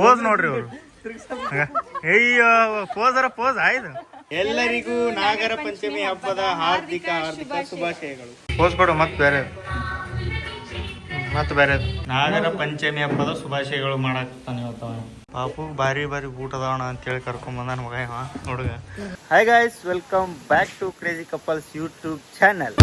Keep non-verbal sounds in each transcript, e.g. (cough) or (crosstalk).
Pose ನೋಡ್ರಿ ಅವರು ಅಯ್ಯೋ ಪೋಸರ ಪೋಸ್ ಆಯ್ತು. ಎಲ್ಲರಿಗೂ ನಾಗರ ಪಂಚಮಿ ಹಬ್ಬದ ಹಾರ್ದಿಕ ಹಾರ್ದಿಕ ಶುಭಾಶಯಗಳು. ಪೋಸ್ ಕೊಡು ಮತ್ ಬೇರೆ. ಮತ್ತೆ ಬೇರೆ. ನಾಗರ ಪಂಚಮಿ ಹಬ್ಬದ ಶುಭಾಶಯಗಳು ಮಾಡಾಕ್ತಾನೆ ಇವತ್ತವ ಪಾಪು ಬಾರಿ ಬಾರಿ ಊಟ ಅದಾವಣ ಅಂತೇಳಿ ಕರ್ಕೊಂಡ್ ಬಂದಾನ ಮಗ ಇವ ಹುಡುಗ hi guys welcome back to crazy couples YouTube channel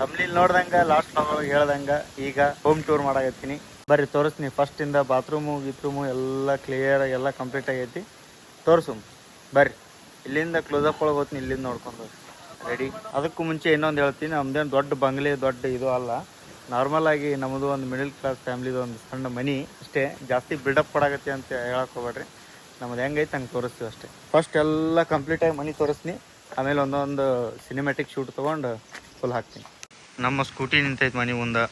ತಮ್ಲಿಲ್ ನೋಡ್ದಂಗ ಲಾಸ್ಟ್ ಒಳಗೆ ಹೇಳ್ದಂಗ, ಈಗ ಹೋಮ್ ಟೂರ್ ಮಾಡಾಕತ್ತೀನಿ. ಬರ್ರಿ, ತೋರಿಸ್ತೀನಿ. ಫಸ್ಟ್ ಇಂದ ಬಾತ್ರೂಮು ಗಿತ್ರೂಮು ಎಲ್ಲ ಕ್ಲಿಯರ್ ಎಲ್ಲ ಕಂಪ್ಲೀಟ್ ಆಗೈತಿ. ತೋರ್ಸು. ಬರ್ರಿ. ಇಲ್ಲಿಂದ ಕ್ಲೋಸಪ್ ಒಳಗೆ ಹೋಗ್ತೀನಿ, ಇಲ್ಲಿಂದ ನೋಡ್ಕೊಂಡು ರೆಡಿ ಅದಕ್ಕೂ ಮುಂಚೆ ಇನ್ನೊಂದು ಹೇಳ್ತೀನಿ. ನಮ್ದೇನು ದೊಡ್ಡ ಬಂಗ್ಲೆ, ದೊಡ್ಡ ಇದು ಅಲ್ಲ. ನಾರ್ಮಲ್ ಆಗಿ ನಮ್ಮದು ಒಂದು ಮಿಡಲ್ ಕ್ಲಾಸ್ ಫ್ಯಾಮ್ಲಿದು ಒಂದು ಸಣ್ಣ ಮನಿ ಅಷ್ಟೇ. ಜಾಸ್ತಿ ಬಿಲ್ಡಪ್ ಕೊಡಾಗತ್ತೆ ಅಂತ ಹೇಳಕ್ ಹೋಗ್ಬೇಡ್ರಿ. ನಮ್ದು ಹೆಂಗೈತೆ ಹಂಗೆ ತೋರಿಸ್ತೀವಿ ಅಷ್ಟೇ. ಫಸ್ಟ್ ಎಲ್ಲ ಕಂಪ್ಲೀಟಾಗಿ ಮನಿ ತೋರಿಸ್ತೀನಿ. ಆಮೇಲೆ ಒಂದೊಂದು ಸಿನಿಮ್ಯಾಟಿಕ್ ಶೂಟ್ ತೊಗೊಂಡು ಫುಲ್ ಹಾಕ್ತೀನಿ. ನಮ್ಮ ಸ್ಕೂಟಿ ನಿಂತೈತೆ ಮನೆ ಮುಂದೆ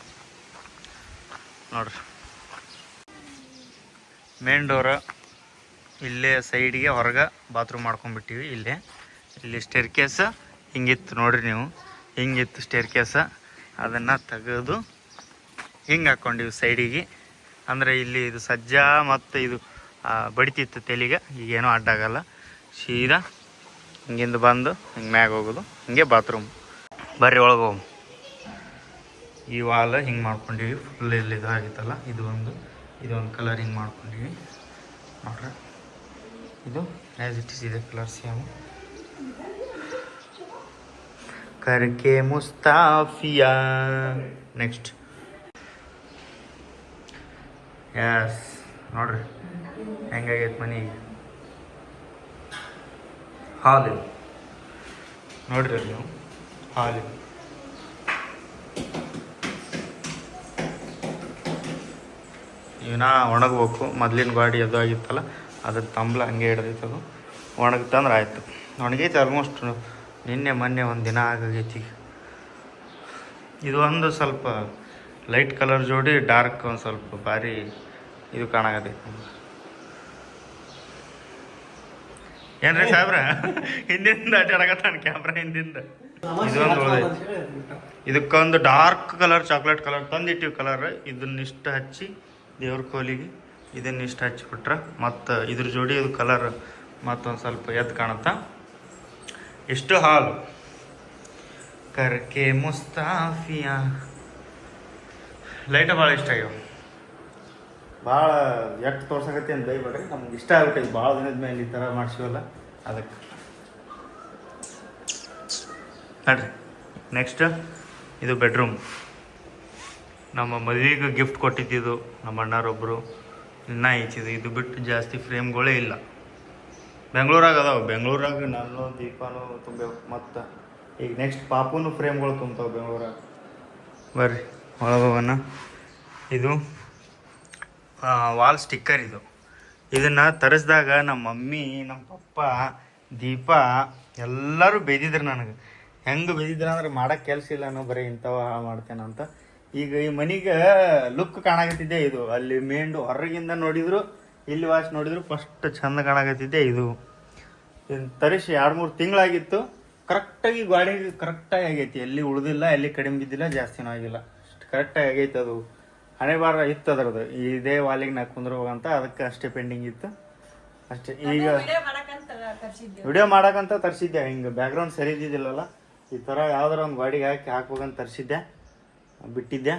ನೋಡ್ರಿ. ಮೇನ್ ಡೋರ ಇಲ್ಲೇ ಸೈಡ್ಗೆ ಹೊರಗೆ ಬಾತ್ರೂಮ್ ಮಾಡ್ಕೊಂಡ್ಬಿಟ್ಟಿವಿ ಇಲ್ಲೇ. ಇಲ್ಲಿ ಸ್ಟೇರ್ ಕೇಸ ಹಿಂಗಿತ್ತು ನೋಡ್ರಿ ನೀವು. ಹಿಂಗಿತ್ತು ಸ್ಟೇರ್ ಕೇಸ ಅದನ್ನು ತೆಗೆದು ಹಿಂಗೆ ಹಾಕ್ಕೊಂಡಿವಿ ಸೈಡಿಗೆ ಅಂದರೆ ಇಲ್ಲಿ ಇದು ಸಜ್ಜಾ ಮತ್ತು ಇದು ಬಡಿತಿತ್ತು ತೆಲಿಗೆ. ಈಗೇನೂ ಅಡ್ಡಾಗಲ್ಲ. ಸೀದಾ ಹಿಂಗಿಂದ ಬಂದು ಹಿಂಗೆ ಮ್ಯಾಗ ಹೋಗೋದು. ಹಿಂಗೆ ಬಾತ್ರೂಮ್ ಬರ್ರಿ ಒಳಗೆ ಹೋಗು. ಈ ವಾಲ್ ಹಿಂಗೆ ಮಾಡ್ಕೊಂಡಿವಿ. ಫುಲ್ ಇಲ್ಲಿ ಇದಾಗಿತ್ತಲ್ಲ, ಇದು ಒಂದು ಇದೊಂದು ಕಲರ್ ಹಿಂಗೆ ಮಾಡ್ಕೊಂಡಿವಿ. ನೋಡ್ರಿ. ಇದು ಆ್ಯಸ್ ಇಟ್ ಇಸ್ ಇದೆ ಕಲರ್ ಸೇಮ್ ಕರ್ಕೆ ಮುಸ್ತಾಫಿಯಾ. ನೆಕ್ಸ್ಟ್ ಎಸ್ ನೋಡ್ರಿ. ಹೆಂಗಾಗೈತೆ ಮನೆ? ಹಾಲ್ ನೋಡ್ರಿ ನೀವು. ಹಾಲ್ ಇವನ್ನ ಒಣಗಬೇಕು. ಮೊದ್ಲಿನ ಗಾಡಿ ಅದು ಆಗಿತ್ತಲ್ಲ ಅದ್ರ ತಂಬ್ಲ ಹಂಗೆ ಹಿಡ್ದೈತದು ಒಣಗ್ತಂದ್ರೆ ಆಯಿತು. ಒಣಗೈತೆ ಆಲ್ಮೋಸ್ಟ್ ನಿನ್ನೆ, ಮೊನ್ನೆ ಒಂದು ದಿನ ಆಗೈತಿ ಇದು ಒಂದು ಸ್ವಲ್ಪ ಲೈಟ್ ಕಲರ್ ಜೋಡಿ ಡಾರ್ಕ್ ಒಂದು ಸ್ವಲ್ಪ ಭಾರಿ ಇದು ಕಾಣಾಗತ್ತೆ ಏನ್ರಿ ಸಾಹೇಬ್ರ? ಹಿಂದಿಂದ ಅಡ್ಡಾಡಕತ್ತಾನ ಕ್ಯಾಮ್ರಾ ಹಿಂದಿಂದ? ಇದೊಂದು ಇದಕ್ಕೊಂದು ಡಾರ್ಕ್ ಕಲರ್ ಚಾಕ್ಲೇಟ್ ಕಲರ್ ತಂದಿಟ್ಟಿವಿ ಕಲರ್ ಇದನ್ನಿಷ್ಟ ಹಚ್ಚಿ ದೇವ್ರ ಕೋಲಿಗೆ ಇದನ್ನಿಷ್ಟ ಹಚ್ಚಿಬಿಟ್ರೆ ಮತ್ತು ಇದ್ರ ಜೋಡಿ ಅದು ಕಲರ್ ಮತ್ತೊಂದು ಸ್ವಲ್ಪ ಎದ್ದು ಕಾಣುತ್ತಾ? ಇಷ್ಟು ಹಾಲು. ಕರ್ಕೆ ಮುಸ್ತಾಫಿಯಾ. ಲೈಟ ಭಾಳ ಇಷ್ಟ ಆಗ್ಯಾವ. ಭಾಳ ಎಷ್ಟು ತೋರ್ಸಕತ್ತಿ ಅಂತ ಬೈಬೇಡ್ರಿ ನಮ್ಗೆ ಇಷ್ಟ ಆಗ್ಬಿಟ್ಟಿದೆ ಭಾಳ ದಿನದ ಮೇಲೆ ಈ ಥರ ಮಾಡಿಸಿವಲ್ಲ ಅದಕ್ಕೆ. ನೋಡ್ರಿ. ನೆಕ್ಸ್ಟ್ ಇದು ಬೆಡ್ರೂಮ್ ನಮ್ಮ ಮದುವೆಗೆ ಗಿಫ್ಟ್ ಕೊಟ್ಟಿದ್ದಿದ್ದು ನಮ್ಮ ಅಣ್ಣರೊಬ್ಬರು ಇನ್ನ ಐತಿದು ಇದು ಬಿಟ್ಟು ಜಾಸ್ತಿ ಫ್ರೇಮ್ಗಳೇ ಇಲ್ಲ. ಬೆಂಗಳೂರಾಗ ಅದಾವೆ, ಬೆಂಗಳೂರಾಗ ನಾನು ದೀಪಾನು ತುಂಬಬೇಕು ಮತ್ತು. ಈಗ ನೆಕ್ಸ್ಟ್ ಪಾಪುನು ಫ್ರೇಮ್ಗಳು ತುಂಬ್ತಾವೆ ಬೆಂಗಳೂರಾಗ. ಬರ್ರಿ ಒಳಗೋಗೋಣ ಇದು ವಾಲ್ ಸ್ಟಿಕ್ಕರ್ ಇದು. ಇದನ್ನು ತರಿಸಿದಾಗ ನಮ್ಮ ಮಮ್ಮಿ, ನಮ್ಮ ಪಪ್ಪ, ದೀಪ ಎಲ್ಲರೂ ಬೈದಿದ್ರು ನನಗೆ. ಹೆಂಗೆ ಬೈದಿದ್ರು ಅಂದ್ರೆ ಮಾಡೋಕ್ಕೆ ಕೆಲಸ ಇಲ್ಲ ನಾನು ಬರೀ ಇಂಥವ ಹಾಳು ಮಾಡ್ತೇನೆ ಅಂತ ಈಗ ಈ ಮನಿಗೆ ಲುಕ್ ಕಾಣಾಕತ್ತಿದ್ದೆ ಇದು. ಅಲ್ಲಿ ಮೇಂಡು ಹೊರಗಿಂದ ನೋಡಿದ್ರು ಇಲ್ಲಿ ವಾಶ್ ನೋಡಿದ್ರು ಫಸ್ಟ್ ಚಂದ ಕಾಣಾಕತ್ತಿದ್ದೆ ಇದು. ತರಿಸಿ ಎರಡು ಮೂರು ತಿಂಗಳಾಗಿತ್ತು. ಕರೆಕ್ಟಾಗಿ ಗಾಡಿ ಕರೆಕ್ಟಾಗಿ ಆಗೈತಿ. ಎಲ್ಲಿ ಉಳ್ದಿಲ್ಲ ಎಲ್ಲಿ ಕಡಿಮೆ ಬಿದ್ದಿಲ್ಲ ಜಾಸ್ತಿನೂ ಆಗಿಲ್ಲ. ಅಷ್ಟು ಕರೆಕ್ಟಾಗಿ ಆಗೈತೆ ಅದು. ಹಣೆ ಬಾರ ಇತ್ತು ಅದರದ್ದು. ಇದೇ ವಾಲಿಗೆ ನಾ ಕುಂದ್ರೋಗಂತ ಅದಕ್ಕೆ ಅಷ್ಟೇ ಪೆಂಡಿಂಗ್ ಇತ್ತು. ಅಷ್ಟೇ. ಈಗ ವಿಡಿಯೋ ಮಾಡಕ್ಕಂತ ತರಿಸಿದ್ದೆ. ಹಿಂಗೆ ಬ್ಯಾಕ್ಗ್ರೌಂಡ್ ಸರಿ ಇದ್ದಿದ್ದಿಲ್ಲಲ್ಲ. ಈ ಥರ ಯಾವ್ದಾರ ಒಂದು ಗಾಡಿಗೆ ಹಾಕಿ ಹಾಕ್ಬೇಕಂತ ತರಿಸಿದ್ದೆ. ಬಿಟ್ಟಿದ್ದೆ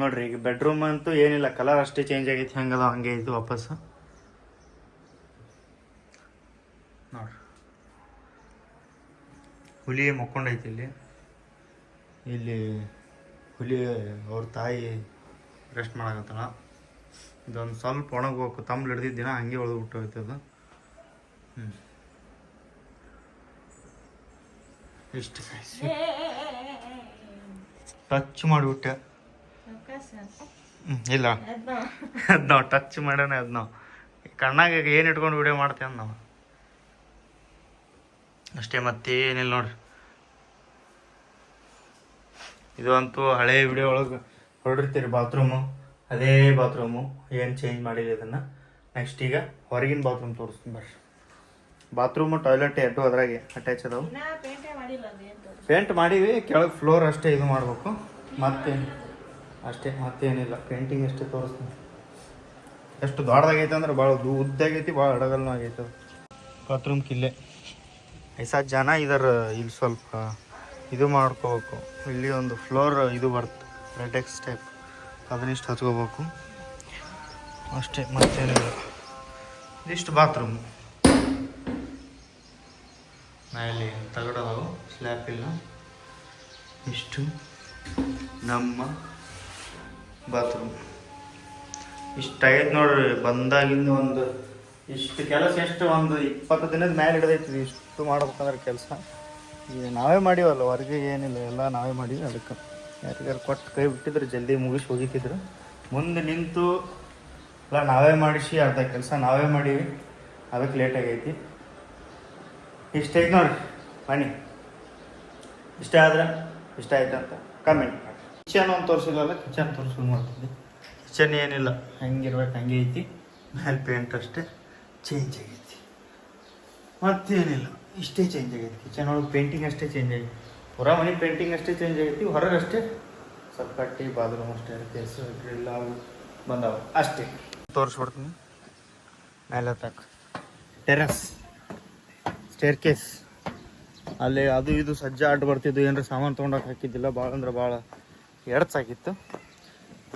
ನೋಡ್ರಿ, ಈಗ ಬೆಡ್ರೂಮ್ ಅಂತೂ ಏನಿಲ್ಲ ಕಲರ್ ಅಷ್ಟೇ ಚೇಂಜ್ ಆಗೈತಿ, ಹೆಂಗದ ಹಂಗೆ ಇದು ವಾಪಸ್ ನೋಡ್ರಿ. ಹುಲಿ ಮಕ್ಕೊಂಡೈತಿ ಇಲ್ಲಿ. ಇಲ್ಲಿ ಹುಲಿ ಅವ್ರ ತಾಯಿ ರೆಸ್ಟ್ ಮಾಡಕತ್ತಲ್ಲ ಇದೊಂದು ಸ್ವಲ್ಪ ಒಣಗೋಕು ತಂಬ್ಲು ಹಿಡ್ದಿದ್ದಿನ ಹಂಗೆ ಒಳಗೆ ಬಿಟ್ಟು ಅದು. ಹ್ಞೂ ಇಷ್ಟು ಟಚ್ ಮಾಡಿಬಿಟ್ಟೆ. ಇಲ್ಲ. ಅದ್ ನಾವು ಟಚ್ ಮಾಡೋಣ ಅದ್ ನಾವು ಕಣ್ಣಾಗ ಏನು ಇಟ್ಕೊಂಡು ವಿಡಿಯೋ ಮಾಡ್ತೇವೆ ನಾವು ಅಷ್ಟೇ ಮತ್ತೇನಿಲ್ಲ ನೋಡ್ರಿ. ಇದು ಅಂತೂ ಹಳೆ ವಿಡಿಯೋ ಒಳಗೆ ಹೊರಡಿರ್ತೀರಿ ಬಾತ್ರೂಮು ಅದೇ ಬಾತ್ರೂಮು ಏನು ಚೇಂಜ್ ಮಾಡಿಲ್ಲ ಇದನ್ನು. ನೆಕ್ಸ್ಟ್ ಈಗ ಹೊರಗಿನ ಬಾತ್ರೂಮ್ ತೋರಿಸ್ತೀನಿ ಬರ್ರಿ. ಬಾತ್ರೂಮು ಟಾಯ್ಲೆಟ್ ಎರಡು ಅದ್ರಾಗೆ ಅಟ್ಯಾಚ್ ಅದಾವು. ಪೇಂಟ್ ಮಾಡೀವಿ ಕೆಳಗೆ ಫ್ಲೋರ್ ಅಷ್ಟೇ ಇದು ಮಾಡಬೇಕು. ಮತ್ತೆ ಅಷ್ಟೇ ಮತ್ತೇನಿಲ್ಲ. ಪೇಂಟಿಂಗ್ ಅಷ್ಟೇ ತೋರಿಸ್ತೀನಿ. ಎಷ್ಟು ದೊಡ್ಡದಾಗೈತೆ ಅಂದ್ರೆ ಭಾಳ ಉದ್ದಾಗೈತಿ ಭಾಳ ಅಡಗಲ್ನೂ ಆಗೈತೆ ಬಾತ್ರೂಮ್ ಕಿಲ್ಲೆ. ಐಸಾ ಜನ ಇದರ ಇಲ್ಲಿ ಸ್ವಲ್ಪ ಇದು ಮಾಡ್ಕೋಬೇಕು. ಇಲ್ಲಿ ಒಂದು ಫ್ಲೋರ್ ಇದು ಬರುತ್ತೆ ಎಕ್ಸ್ ಟೈಪ್. ಅದನ್ನಿಷ್ಟು ಹಚ್ಕೋಬೇಕು. ಅಷ್ಟೇ ಮತ್ತೇನಿಲ್ಲ. ಇದಿಷ್ಟು ಬಾತ್ರೂಮು. ಮೇಲೆ ತಗಡೋದವು ಸ್ಲ್ಯಾಪ್ ಇಲ್ಲ. ಇಷ್ಟು ನಮ್ಮ ಬಾತ್ರೂಮ್ ಇಷ್ಟು ಆಗೈತೆ ನೋಡ್ರಿ, ಬಂದಾಗಿಂದ ಒಂದು ಇಷ್ಟು ಕೆಲಸ, ಎಷ್ಟು ಒಂದು ಇಪ್ಪತ್ತು ದಿನದ ಮೇಲೆ ಹಿಡಿದೈತಿ ಇಷ್ಟು ಮಾಡ್ಬೇಕಂದ್ರೆ ಕೆಲಸ. ಈಗ ನಾವೇ ಮಾಡೀವಲ್ಲ, ಹೊರಗೆ ಏನಿಲ್ಲ, ಎಲ್ಲ ನಾವೇ ಮಾಡೀವಿ ಅದಕ್ಕೆ. ಯಾರಿಗಾರು ಕೊಟ್ಟು ಕೈ ಬಿಟ್ಟಿದ್ರೆ ಜಲ್ದಿ ಮುಗಿಸಿ ಹೋಗಿತಿದ್ರು ಮುಂದೆ ನಿಂತು, ಎಲ್ಲ ನಾವೇ ಮಾಡಿಸಿ, ಅರ್ಧ ಕೆಲಸ ನಾವೇ ಮಾಡೀವಿ. ಅದಕ್ಕೆ ಲೇಟ್ ಆಗೈತಿ. ಇಷ್ಟ ಐತೆ ನೋಡ್ರಿ ಬನ್ನಿ. ಇಷ್ಟ ಆದ್ರೆ ಇಷ್ಟ ಆಯ್ತು ಅಂತ ಕಮೆಂಟ್ ಮಾಡಿ. ಕಿಚನ್ ಒಂದು ತೋರಿಸಿಲ್ಲ ಕಿಚನ್ ತೋರಿಸ್ ಮಾಡ್ತೀನಿ ಕಿಚನ್ ಏನಿಲ್ಲ. ಹೆಂಗಿರ್ಬೇಕು ಹಂಗೆ ಐತಿ. ಮೇಲೆ ಪೇಂಟ್ ಅಷ್ಟೇ ಚೇಂಜ್ ಆಗೈತಿ. ಮತ್ತೇನಿಲ್ಲ ಇಷ್ಟೇ ಚೇಂಜ್ ಆಗೈತಿ. ಕಿಚನ್ ಒಳಗೆ ಪೇಂಟಿಂಗ್ ಅಷ್ಟೇ ಚೇಂಜ್ ಆಗೈತಿ. ಹೊರ ಮನೆ ಪೇಂಟಿಂಗ್ ಅಷ್ಟೇ ಚೇಂಜ್ ಆಗೈತಿ ಹೊರಗೆ ಅಷ್ಟೇ. ಸ್ವಲ್ಪ ಕಟ್ಟಿ ಬಾತ್ರೂಮ್ ಅಷ್ಟೇ ಕೇಸ್ ಗ್ರಿಲ್ ಅವು ಬಂದಾವ. ಅಷ್ಟೇ. ತೋರಿಸ್ಬಿಡ್ತೀನಿ. ಮೇಲೆ ತಕ್ಕ ಟೆರಸ್ ಸ್ಟೇರ್ ಕೇಸ್ ಅಲ್ಲಿ ಅದು ಇದು ಸಜ್ಜೆ ಅಡ್ಡ ಬರ್ತಿದ್ದು ಏನಾರ ಸಾಮಾನು ತೊಗೊಂಡಕ್ಕೆ ಹಾಕಿದ್ದಿಲ್ಲ. ಭಾಳ ಅಂದ್ರೆ ಭಾಳ ಎಡ್ಸಾಗಿತ್ತು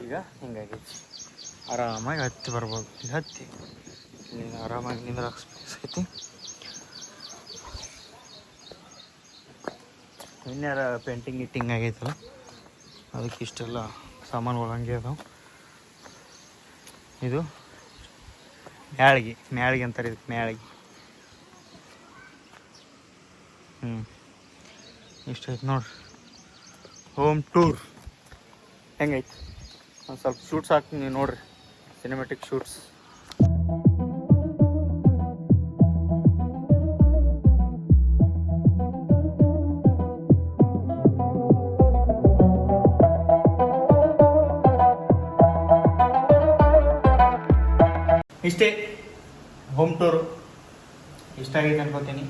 ಈಗ ಹಿಂಗಾಗಿತ್ತು ಆರಾಮಾಗಿ ಹತ್ತಿ ಬರ್ಬೋದು. ಹತ್ತಿ. ಆರಾಮಾಗಿ ನಿಂದ್ರ ಸ್ಪೇಸ್ ಐತಿ. ಇನ್ಯಾರ ಪೇಂಟಿಂಗ್ ಇಟ್ಟಿಂಗ್ ಆಗೈತಲ್ಲ? ಅದಕ್ಕೆ ಇಷ್ಟೆಲ್ಲ ಸಾಮಾನುಗಳು ಹಂಗೆ ಅದಾವ. ಇದು ಮ್ಯಾಳ್ಗಿ. ಮ್ಯಾಳ್ಗಿ ಅಂತಾರೆ ಇದಕ್ಕೆ ಮ್ಯಾಳ್ಗಿ. ಹ್ಞೂ ಇಷ್ಟ ಐತೆ ನೋಡ್ರಿ ಹೋಮ್ ಟೂರ್ ಹೆಂಗೈತೆ? ಒಂದು ಸ್ವಲ್ಪ ಶೂಟ್ಸ್ ಹಾಕ್ತೀನಿ ನೋಡ್ರಿ. ಸಿನಿಮೆಟಿಕ್ ಶೂಟ್ಸ್ ಇಷ್ಟೇ. ಹೋಮ್ ಟೂರು ಇಷ್ಟ ಆಗಿದೆ ಅನ್ಕೋತೀನಿ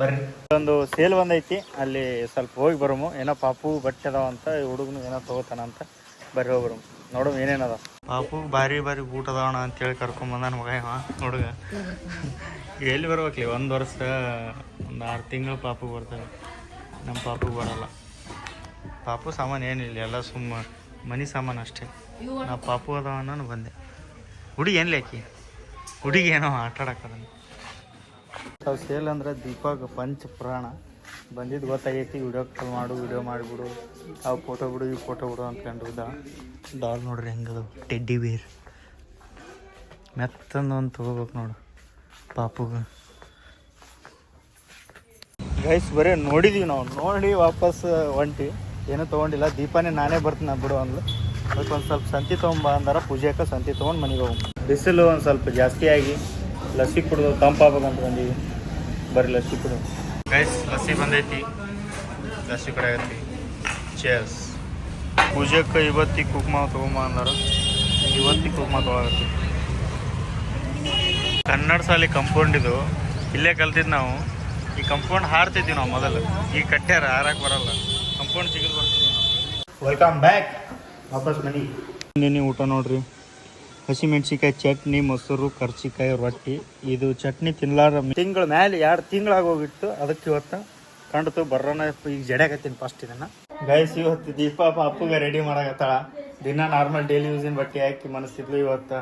ಬರ್ರಿ. ಒಂದು ಸೇಲ್ ಬಂದೈತಿ. ಅಲ್ಲಿ ಸ್ವಲ್ಪ ಹೋಗಿ ಬರೋಮು. ಏನೋ ಪಾಪು ಬಟ್ಟೆ ಅದಾವ ಅಂತ ಹುಡುಗನು ಏನೋ ತಗೋತಾನ ಅಂತ ಬರ್ರಿ ಹೋಗಿ ಬರೋಮು. ಏನೇನದ ಪಾಪು ಬಾರಿ ಬಾರಿ ಬೂಟ್ ಅದಾವಣ ಅಂತೇಳಿ ಬಂದ ಮಗ ಹುಡುಗ ಎಲ್ಲಿ ಬರ್ಬೇಕ್ಲಿ? ಒಂದು ವರ್ಷ, ಒಂದು ಆರು ತಿಂಗಳು ಪಾಪು ಬರ್ತಾನೆ ನಮ್ಮ ಪಾಪು ಬರಲ್ಲ. ಪಾಪು ಸಾಮಾನು ಏನಿಲ್ಲ, ಎಲ್ಲ ಸುಮ್ಮ ಮನಿ ಸಾಮಾನು ಅಷ್ಟೇ. ನಾ ಪಾಪು ಅದಾವ ನಾನು ಬಂದೆ. ಹುಡುಗಿ ಏನು ಲೇಕಿ ಹುಡುಗಿ ಏನೋ ಆಟ ತಾವು ಸೇಲ್ ಅಂದ್ರೆ ದೀಪಕ್ ಪಂಚ ಪುರಾಣ. ಬಂದಿದ್ದು ಗೊತ್ತಾಗೈತಿ ವಿಡಿಯೋ ಕಾಲ್ ಮಾಡು ವಿಡಿಯೋ ಮಾಡಿಬಿಡು. ಅವು ಫೋಟೋ ಬಿಡು ಈ ಫೋಟೋ ಬಿಡು ಅಂದ್ಕೊಂಡು ಡಾಲ್ ನೋಡ್ರಿ ಹೆಂಗದು ಟೆಡ್ಡಿ ಬೇರ್ ಮೆತ್ತಂದು ಒಂದು ತೊಗೋಬೇಕು ನೋಡು. ಪಾಪುಗ. ಗೈಸ್ ಬರೀ ನೋಡಿದೀವಿ ನಾವು. ನೋಡಿ ವಾಪಸ್ ಹೊಂಟಿ ಏನೂ ತೊಗೊಂಡಿಲ್ಲ. ದೀಪಾನೇ ನಾನೇ ಬರ್ತೀನಿ ಬಿಡು ಅಂದ್ಲು. ಅದಕ್ಕೆ ಒಂದು ಸ್ವಲ್ಪ ಸಂತಿ ತೊಗೊಂಬ ಅಂದಾರ. ಪೂಜೆಗೆ ಸಂತಿ ತೊಗೊಂಡು ಮನೆಗೆ ಹೋಗಿ. ಬಿಸಿಲು ಒಂದು ಸ್ವಲ್ಪ ಜಾಸ್ತಿ ಆಗಿ. ಲಸ್ಸಿ ಕುಡಿದು ತಂಪಾಗಬೇಕಂತ ಬಂದೀವಿ. ಬರ್ರಿ ಲಸ್ಸಿ ಕುಡಿದು. ಗೈಸ್ ಲಸ್ಸಿ ಬಂದೈತಿ. ಲಸ್ಸಿ ಕುಡಿಯಾಗತ್ತಿ ಚೇರ್ಸ್ ಪೂಜೆಕ್ಕೆ ಇವತ್ತಿಗೆ ಕುಕ್ಮ ತೊಗೊಂಬ ಅಂದಾರ. ಇವತ್ತಿಗೆ ಕುಕ್ಮ ತೊಗೊಳಗತ್ತಿ ಕನ್ನಡ ಸಾಲಿ ಕಂಪೌಂಡ್ ಇದು. ಇಲ್ಲೇ ಕಲ್ತಿದ್ದು ನಾವು. ಈ ಕಂಪೌಂಡ್ ಹಾರ್ತಿದ್ವಿ ನಾವು ಮೊದಲು. ಈ ಕಟ್ಟ್ಯಾರ ಹಾರಕ್ಕೆ ಬರಲ್ಲ. ಕಂಪೌಂಡ್ ಸಿಗಲ್ ಬರ್ತೀವಿ ವೆಲ್ಕಮ್ ಬ್ಯಾಕ್ ವಾಪಸ್ ಮನಿ ನಿನ್ನೆ ಊಟ ನೋಡ್ರಿ. ಹಸಿಮೆಣ್ಸಿಕಾಯಿ ಚಟ್ನಿ, ಮೊಸರು, ಕರ್ಚಿಕಾಯಿ, ರೊಟ್ಟಿ. ಇದು ಚಟ್ನಿ ತಿನ್ಲಾರ ತಿಂಗಳ ಮೇಲೆ ಎರಡು ತಿಂಗಳಾಗಿ ಹೋಗಿತ್ತು. ಅದಕ್ಕೆ ಇವತ್ತು ಕಂಡ್ತು ಬರ್ರೋಣ ಈಗ ಜಡ್ಯಾಕತ್ತೀನಿ ಫಸ್ಟ್ ಇದನ್ನ. ಗೈಸ್ ಇವತ್ತು ದೀಪ ಅಪ್ಪಗೆ ರೆಡಿ ಮಾಡಾಕತ್ತಾಳ. ದಿನ ನಾರ್ಮಲ್ ಡೈಲಿ ಯೂಸಿನ ಬಟ್ಟೆ ಹಾಕಿ ಮನಸ್ಸಿದ್ಲು. ಇವತ್ತು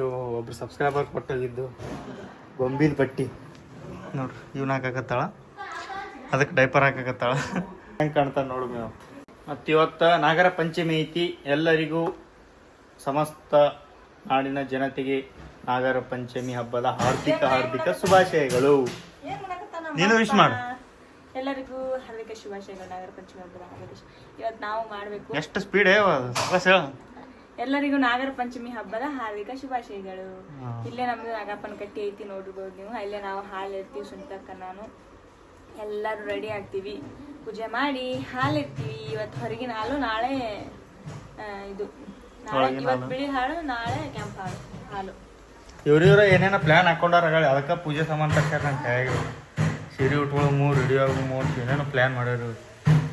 ಇವು ಒಬ್ರು ಸಬ್ಸ್ಕ್ರೈಬರ್ ಕೊಟ್ಟೋಗಿದ್ದು ಗೊಂಬಿದ ಬಟ್ಟಿ ನೋಡ್ರಿ, ಇವ್ನ ಹಾಕಾಕತ್ತಾಳ. ಅದಕ್ಕೆ ಡೈಪರ್ ಹಾಕಾಕತ್ತಾಳ. ಹೆಂಗೆ ಕಾಣ್ತಾನೆ ನೋಡು ಮತ್ತು ಇವತ್ತು ನಾಗರ ಪಂಚಮಿ ಐತಿ. ಎಲ್ಲರಿಗೂ ಸಮಸ್ತ ನಾಡಿನ ಜನತೆಗೆ ನಾಗರ ಪಂಚಮಿ ಹಬ್ಬದ ಹಾರ್ದಿಕ ಹಾರ್ದಿಕ ಶುಭಾಶಯಗಳು. ನೀನು ವಿಶ್ ಮಾಡು. ಎಲ್ಲರಿಗೂ ಹಾರ್ದಿಕ ಶುಭಾಶಯಗಳು ನಾಗರ ಪಂಚಮಿ ಹಬ್ಬದ ಹಾರ್ದಿಕ ಇವತ್ತು ನಾವು ಮಾಡಬೇಕು ಎಷ್ಟು ಸ್ಪೀಡ್ ಎಲ್ಲರಿಗೂ ನಾಗರ ಪಂಚಮಿ ಹಬ್ಬದ ಹಾರ್ದಿಕ ಶುಭಾಶಯಗಳು. ಇಲ್ಲೇ ನಮ್ದು ನಾಗಪ್ಪನ ಕಟ್ಟಿ ಐತಿ ನೋಡಿರ್ಬೋದು ನೀವು. ಇಲ್ಲೇ ನಾವು ಹಾಲು ಇರ್ತೀವಿ ಸುಂಟಕ್ಕ ನಾನು. ಎಲ್ಲರೂ ರೆಡಿ ಆಗ್ತೀವಿ. ಪೂಜೆ ಮಾಡಿ ಹಾಲು ಇರ್ತೀವಿ ಇವತ್ತು ಹೊರಗಿನ ಹಾಲು ನಾಳೆ ಆ, ಇದು ನಾಳೆ ಒಳಗಿನ ಇವ್ರ ಹಾಲು? ಬಿಳಿ ಹಾಲು ನಾಳೆ ಕೆಂಪು ಹಾಲು. ಹಾಲು. ಇವ್ರಿವ್ರ ಏನೇನೋ ಪ್ಲಾನ್ ಹಾಕೊಂಡಾರ ಹೇಳಿ. ಅದಕ್ಕೆ ಪೂಜೆ ಸಾಮಾನು ತರ್ಸ್ಯಾರ ಅಂತ ಹೇಳಿ. ಸೀರೆ ಉಟ್ಕೊಳ್ಳೋ ಮೂರು ರೆಡಿ ಆಗೋ ಮೂರು ಏನೇನೋ ಪ್ಲಾನ್ ಮಾಡ್ಯಾರ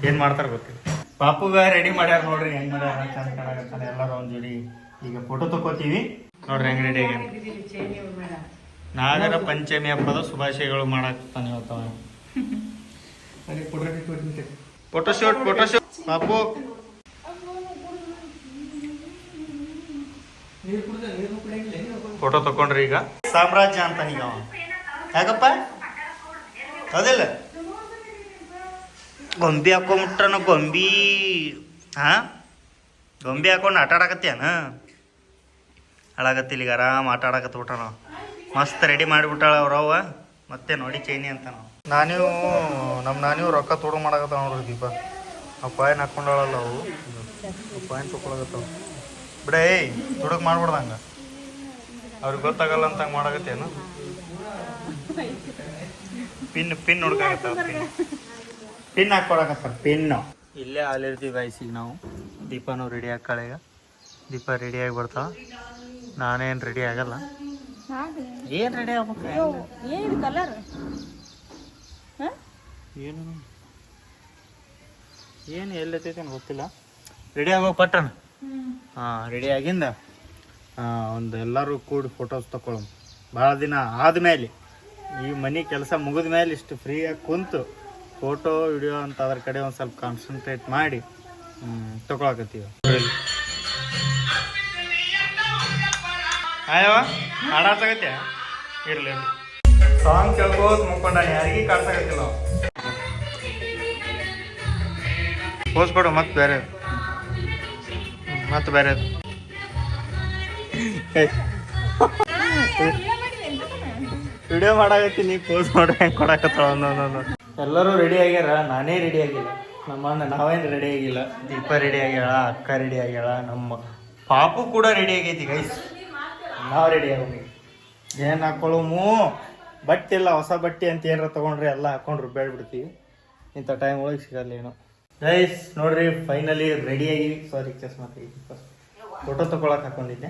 ಏನು ಮಾಡ್ತಾರೆ ಗೊತ್ತಿಲ್ಲ. ಪಾಪು ರೆಡಿ ಮಾಡ್ಯಾರ ನೋಡ್ರಿ ಹೆಂಗ್ ಮಾಡ್ಯಾರ ಚಂದ ಕಾಣಕತ್ತಾನೆ ಎಲ್ಲಾರು ಒಂದ್ ಜೋಡಿ. ಈಗ ಫೋಟೋ ತಕ್ಕೋತೀವಿ. ನೋಡ್ರಿ ಹೆಂಗ್ ರೆಡಿ ಆಗ್ಯಾನ ನಾಗರ ಪಂಚಮಿ ಹಬ್ಬದ ಶುಭಾಶಯಗಳು ಮಾಡಾಕ್ತಾನೆ ಶೂಟ್ ಫೋಟೋ ಶೂಟ್ ಪಾಪು. ಫೋಟೋ ತಕೊಂಡ್ರಿ ಈಗ. ಸಾಮ್ರಾಜ್ಯ ಅಂತ ಈಗ ಅವ. ಯಾಕಪ್ಪ? ಹೌದಿಲ್ಲ? ಗೊಂಬಿ ಹಾಕೊಂಬಿಟ್ರನ ಗೊಂಬಿ. ಹಾ? ಗೊಂಬಿ ಹಾಕೊಂಡು ಆಟ ಆಡಕತ್ಯಾನ ಹಾಳಾಗತ್ತಿಲ್ಲ ಈಗ ಆರಾಮ್ ಆಟ ಆಡಕತ್ತ ಬಿಟ್ಟಾನ ಮಸ್ತ್ ರೆಡಿ ಮಾಡಿಬಿಟ್ಟಾಳ ಅವ್ರವ್ವ ಮತ್ತೆ ನೋಡಿ ಚೈನಿ ಅಂತ ನಾವು ನಾನೀವು ನಮ್ಮ ನಾನೀವು ರೊಕ್ಕ ತೋಡು ಮಾಡಕತ್ತ ನೋಡ್ರಿ ದೀಪ. ಆ ಪಾಯನ್ ಹಾಕೊಂಡಾಳಲ್ಲ ಅವು. ಪಾಯನ್ ತಗೊಳಕತ್ತಾವ ಬಿಡ ಏಯ್ ತುಡುಗ್ ಮಾಡ್ಬಿಡ್ದಂಗ ಅವ್ರಿಗೆ ಗೊತ್ತಾಗಲ್ಲ ಅಂತ ಮಾಡಾಗತ್ತೇನು ಮಾಡಕತ್ತೇನು? ಪಿನ್ ಪಿನ್ ಹುಡ್ಕಾಗತ್ತ ಪಿನ್. ಪಿನ್ ಹಾಕೊಳಕತ್ತಾರ ಪಿನ್. ಇಲ್ಲೇ ಹಾಲಿರ್ತೀವಿ ಗಾಯ್ಸಿಗೆ ನಾವು. ದೀಪನೂ ರೆಡಿ ಹಾಕಾಳೆ ಈಗ. ದೀಪ ರೆಡಿಯಾಗಿ ಬರ್ತಾವ ನಾನೇನು ರೆಡಿ ಆಗಲ್ಲ. ಏನು ರೆಡಿ ಆಗ್ಬೇಕು? ಕಲರ್ ಏನು ಏನು? ಎಲ್ಲೈತೈತೆ ಅಂತ ಗೊತ್ತಿಲ್ಲ. ರೆಡಿ ಆಗೋ ಪಟ್ಟಣ ಹಾಂ ರೆಡಿ ಆಗಿಂದ? ಒಂದು ಎಲ್ಲರೂ ಕೂಡಿ ಫೋಟೋಸ್ ತಗೊಳ್ಳೋಣ ಭಾಳ ದಿನ ಆದಮೇಲೆ ಈ ಮನೆ ಕೆಲಸ ಮುಗಿದ ಮೇಲೆ ಇಷ್ಟು ಫ್ರೀಯಾಗಿ ಕುಂತು ಫೋಟೋ ವಿಡಿಯೋ ಅಂತ ಅದ್ರ ಕಡೆ ಒಂದು ಸ್ವಲ್ಪ ಕಾನ್ಸಂಟ್ರೇಟ್ ಮಾಡಿ ತಗೊಳಕತ್ತೀವಿ ಆಯವ ಹಾಡಾಡ್ಸಾಗತ್ತೆ ಇರಲಿ ಸಾಂಗ್ ಕೇಳ್ಕೋತ ಮುಕ್ಕೊಂಡ ಯಾರಿಗೂ ಕಾಡ್ಸಾಗತ್ತಿಲ್ಲ ಕೊಡು ಮತ್ತೆ ಬೇರೆ. ಮತ್ತೆ ಬೇರೆ ವಿಡಿಯೋ ಮಾಡಾಕತ್ತೀನಿ ಪೋಸ್ ಮಾಡಿ ಹೆಂಗೆ ಕೊಡಕತ್ತಾಳ ಒಂದೊಂದೊಂದು ಎಲ್ಲರೂ ರೆಡಿ ಆಗ್ಯಾರ ನಾನೇ ರೆಡಿ ಆಗಿಲ್ಲ. ನಮ್ಮ ಅಣ್ಣ ನಾವೇನು ರೆಡಿ ಆಗಿಲ್ಲ. ದೀಪ ರೆಡಿ ಆಗ್ಯಾಳ ಅಕ್ಕ ರೆಡಿ ಆಗ್ಯಾಳ ನಮ್ಮ ಪಾಪು ಕೂಡ ರೆಡಿ ಆಗೈತಿ ಗೈಸ್ ನಾವು ರೆಡಿ ಆಗಿ ಏನು ಹಾಕೊಳ್ಳೋಮು ಬಟ್ಟೆ ಇಲ್ಲ ಹೊಸ ಬಟ್ಟೆ ಅಂತ ಏನಾರ ತೊಗೊಂಡ್ರೆ ಎಲ್ಲ ಹಾಕೊಂಡ್ರು ಬೇಡ್ಬಿಡ್ತೀವಿ. ಇಂಥ ಟೈಮ್ ಒಳಗೆ ಸಿಗಲ್ಲ ಏನು. ಗೈಸ್ ನೋಡ್ರಿ ಫೈನಲಿ ರೆಡಿ ಆಗಿವಿ ಸಾರಿ ಚಸ್ಮಾ ಮಾತ್ರ ಫಸ್ಟ್ ಫೋಟೋ ತೊಗೊಳಕ್ಕೆ ಹಾಕೊಂಡಿದ್ದೆ.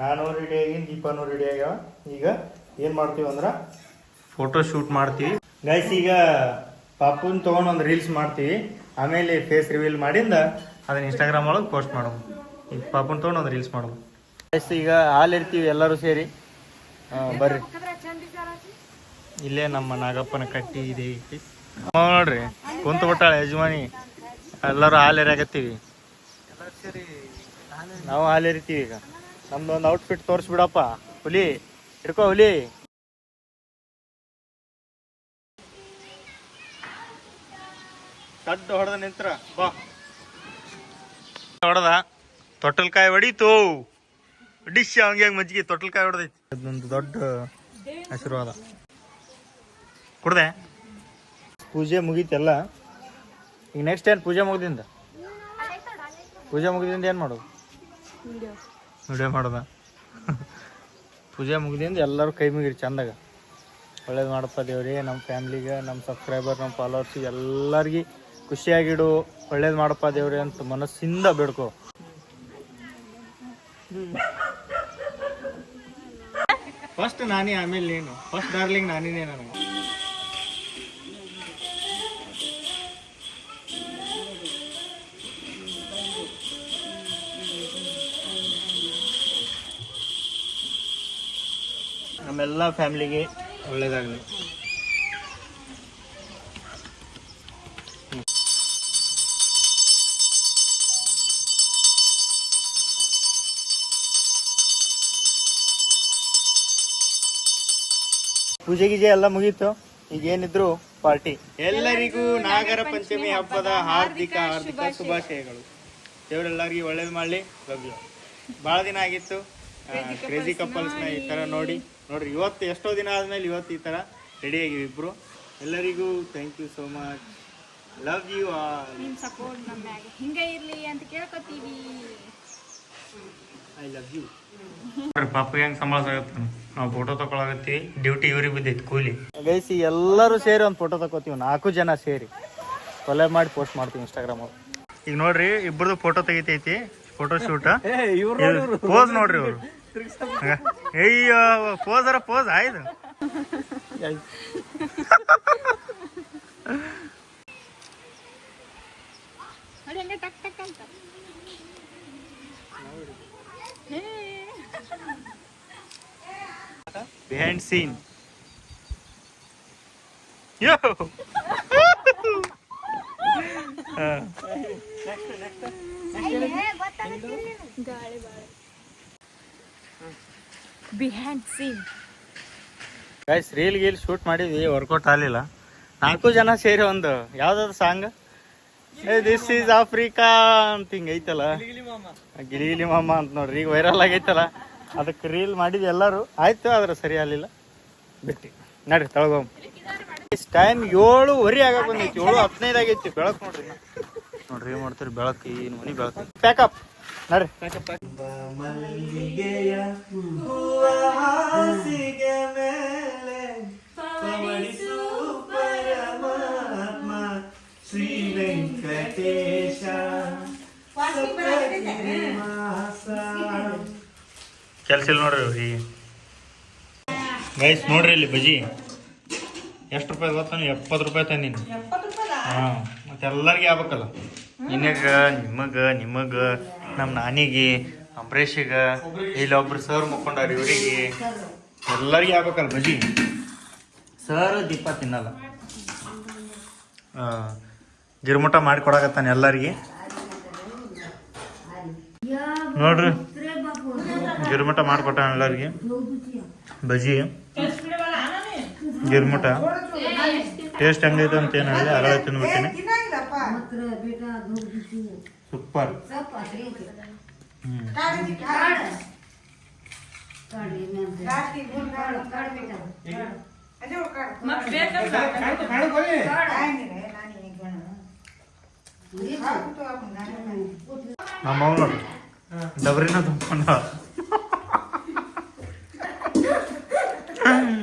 ನಾನು ರೆಡಿ ಆಗಿ, ದೀಪಾನು ರೆಡಿ ಆಗ್ಯಾವ. ಈಗ ಏನು ಮಾಡ್ತೀವಿ ಅಂದ್ರೆ ಫೋಟೋ ಶೂಟ್ ಮಾಡ್ತೀವಿ. ಗೈಸ್ ಈಗ ಪಾಪುನ್ ತೊಗೊಂಡು ಒಂದು ರೀಲ್ಸ್ ಮಾಡ್ತೀವಿ. ಆಮೇಲೆ ಫೇಸ್ ರಿವೀಲ್ ಮಾಡಿಂದ ಅದನ್ನ ಇನ್ಸ್ಟಾಗ್ರಾಮ್ ಒಳಗೆ ಪೋಸ್ಟ್ ಮಾಡೋದು ಈಗ ಪಾಪುನ್ ತೊಗೊಂಡು ಒಂದು ರೀಲ್ಸ್ ಮಾಡೋದು ಗೈಸ್ ಈಗ ಹಾಲ್ ಇರ್ತೀವಿ ಎಲ್ಲರೂ ಸೇರಿ. ಬರ್ರಿ. ಇಲ್ಲೇ ನಮ್ಮ ನಾಗಪ್ಪನ ಕಟ್ಟಿ ಇದೆ. ಐತಿ. ನೋಡ್ರಿ, ಕುಂತ ಬಿಟ್ಟಾಳೆ ಯಜಮಾನಿ. ಎಲ್ಲರೂ ಹಾಲು ಎರಾಕತ್ತೀವಿ ನಾವು ಹಾಲು ಎರಿತೀವಿ ಈಗ. ನಮ್ದು ಒಂದು ಔಟ್ಫಿಟ್ ತೋರಿಸ್ಬಿಡಪ್ಪ. ಹುಲಿ, ಹಿಡ್ಕೋ ಹುಲಿ. ಕಡ್ಡು ಹೊಡೆದ ನಿಂತ್ರ, ಬಾ. ಹೊಡೆದ. ತೊಟ್ಟಲ್ಕಾಯಿ ಹೊಡೀತು. ಡಿಶ್ ಹಂಗೆ ಮಜ್ಜಿಗೆ ತೊಟ್ಟಲ್ಕಾಯಿ ಹೊಡೆದೈತಿ. ಅದೊಂದು ದೊಡ್ಡ ಆಶೀರ್ವಾದ. ಕುಡ್ದೆ. ಪೂಜೆ ಮುಗೀತೆಲ್ಲ. ಈಗ ನೆಕ್ಸ್ಟ್ ಏನು ಪೂಜೆ ಮುಗ್ದಿಂದ? ಪೂಜೆ ಮುಗಿದಿಂದ ಏನು ಮಾಡೋದು? ವಿಡಿಯೋ ಮಾಡೋದ? (laughs) ಪೂಜೆ ಮುಗಿದಿಂದ ಎಲ್ಲರೂ ಕೈ ಮುಗಿರಿ ಚಂದಾಗ. ಒಳ್ಳೇದು ಮಾಡಪ್ಪ ದೇವ್ರಿ ನಮ್ಮ ಫ್ಯಾಮ್ಲಿಗೆ ನಮ್ಮ ಸಬ್ಸ್ಕ್ರೈಬರ್ ನಮ್ಮ ಫಾಲೋವರ್ಸಿಗೆ ಎಲ್ಲರಿಗೆ ಖುಷಿಯಾಗಿಡು. ಒಳ್ಳೇದು ಮಾಡಪ್ಪ ದೇವ್ರಿ ಅಂತ ಮನಸ್ಸಿಂದ ಬೇಡ್ಕೊ. ಫಸ್ಟ್ ನಾನೇ ಆಮೇಲೆ ನೀನು. ಫಸ್ಟ್ ಡಾರ್ಲಿಂಗ್ ನಾನೇ ನನಗೆ. ನಮ್ಮೆಲ್ಲ ಫ್ಯಾಮಿಲಿಗೆ ಒಳ್ಳೇದಾಗಲಿ. ಪೂಜೆ ಗೀಜೆ ಎಲ್ಲ ಮುಗೀತು. ಈಗ ಏನಿದ್ರು ಪಾರ್ಟಿ ಎಲ್ಲರಿಗೂ ನಾಗರ ಪಂಚಮಿ ಹಬ್ಬದ ಹಾರ್ದಿಕ ಹಾರ್ದಿಕ ಶುಭಾಶಯಗಳು. ದೇವರೆಲ್ಲರಿಗೂ ಒಳ್ಳೇದು ಮಾಡಲಿ. ಲವ್ ಬಹಳ ಭಾಳ ದಿನ ಆಗಿತ್ತು. ಕ್ರೇಜಿ ಕಪಲ್ಸ್ನ ಈ ತರ ನೋಡಿ. ನೋಡ್ರಿ ಇವತ್ತು ಎಷ್ಟೋ ದಿನ ಆದ್ಮೇಲೆ ಇವತ್ತು ಈ ತರ ರೆಡಿ ಆಗಿವಿ ಇಬ್ರು. ಎಲ್ಲರಿಗೂ thank you so much love you all ನಿಮ್ಮ ಸಪೋರ್ಟ್ ನಮ್ಮ ಮ್ಯಾಗ. ಹಿಂಗೆ ಇರ್ಲಿ ಅಂತ ಕೇಳ್ಕೊತೀವಿ. ಐ ಲವ್ ಯು ಪಾಪ ಹೆಂಗ್ ಸಂಭಾಳಿಸಾಗತ್ತ ನಾವು ಫೋಟೋ ತಗೊಳಕತ್ತೀವಿ ಡ್ಯೂಟಿ ಇವ್ರಿಗೆ ಬಿದ್ದೈತಿ ಕೂಲಿ. ಗೈಸಿ ಎಲ್ಲರೂ ಸೇರಿ ಒಂದು ಫೋಟೋ ತಗೋತೀವಿ ನಾಲ್ಕು ಜನ ಸೇರಿ. ಕೊಲೆ ಮಾಡಿ ಪೋಸ್ಟ್ ಮಾಡ್ತೀವಿ ಇನ್ಸ್ಟಾಗ್ರಾಮ್ ಈಗ ನೋಡ್ರಿ ಇಬ್ರದು ಫೋಟೋ ತೆಗಿತೈತಿ. ಫೋಟೋ ಶೂಟ್ ಪೋಸ್ ನೋಡ್ರಿ ಇವ್ರು. ಅಯ್ಯೋ ಪೋಸರ ಪೋಸ್ ಆಯ್ತು. Behind scene yo. (laughs) (laughs) Behind scene guys reel ಗೀಲ್ shoot ಮಾಡಿದ್ವಿ ವರ್ಕೌಟ್ ಆಗಲಿಲ್ಲ. ನಾಲ್ಕು ಜನ ಸೇರಿ ಒಂದು ಯಾವ್ದಾದ್ರು ಸಾಂಗ್ ದಿಸ್ ಈಸ್ ಆಫ್ರಿಕಾ ಅಂತ ಹಿಂಗ ಐತಲ್ಲ. ಗಿಲಿಗಿಲಿ ಮಾಮ ಅಂತ ನೋಡ್ರಿ ಈಗ ವೈರಲ್ ಆಗೈತಲ್ಲ. ಅದಕ್ಕೆ ರೀಲ್ ಮಾಡಿದ್ವಿ ಎಲ್ಲರೂ. ಆಯ್ತು ಆದ್ರೆ ಸರಿ ಆಗಲಿಲ್ಲ. ಬಿಟ್ಟು. ನಡ್ರಿ ತಳಗೋಮ್. ಟೈಮ್ ಏಳುವರೆ ಆಗ ಬಂದೈತಿ. ಏಳು ಹದಿನೈದು ಆಗೈತಿ. ಬೆಳಕು ನೋಡ್ರಿ. ನೋಡ್ರಿ ಏನ್ ಮಾಡ್ತೀರಿ? ಬೆಳಕು ಏನು ಮನಿ ಬೆಳಕು? ಪ್ಯಾಕಪ್ ನಡ್ರಿ. ಶ್ರೀ ವೆಂಕಟೇಶ. ಕೆಲ್ಸ ಇಲ್ಲ ನೋಡ್ರಿ ಈ ಗೈಸ್ ನೋಡ್ರಿ ಇಲ್ಲಿ ಬಜಿ. ಎಷ್ಟು ರೂಪಾಯಿ ಬರ್ತಾನೆ ಎಪ್ಪತ್ತು ರೂಪಾಯಿ ತಂದೀನಿ. ಹಾಂ ಮತ್ತೆ ಎಲ್ಲರಿಗೆ ಆಗ್ಬೇಕಲ್ಲ. ನಿನಗ ನಿಮಗ ನಿಮಗ ನಮ್ಮ ನಾನಿಗೆ ಅಂಬರೀಷಿಗ ಇಲ್ಲಿ ಒಬ್ರು ಸರ್ ಮುಕ್ಕೊಂಡಾರ ಇವರಿಗೆ. ಎಲ್ಲರಿಗೆ ಆಗ್ಬೇಕಲ್ಲ ಬಜಿ ಸರ್ ದೀಪ ತಿನ್ನಲ್ಲ. ಆ, ಗಿರ್ಮುಟ ಮಾಡಿ ಕೊಡಾಕತ್ತಾನೆ ಎಲ್ಲರಿಗೆ. ನೋಡ್ರಿ. ಗಿರ್ಮುಟ ಮಾಡಿಕೊಟ್ಟ ಎಲ್ಲರಿಗೆ. ಬಜಿ. ಗಿರ್ಮುಟ. ಟೇಸ್ಟ್ ಹೆಂಗೈತೆ ಅಂತ ಏನು ಹೇಳಿ ಅರಳ ತಿಂದ್ಬಿಡ್ತೀನಿ ಸೂಪರ್. ನಮ್ಮ ಅವ್ನು ನೋಡ್ರಿ ಡಬ್ರಿನ ತುಂಬ್ಕೊಂಡ. (laughs)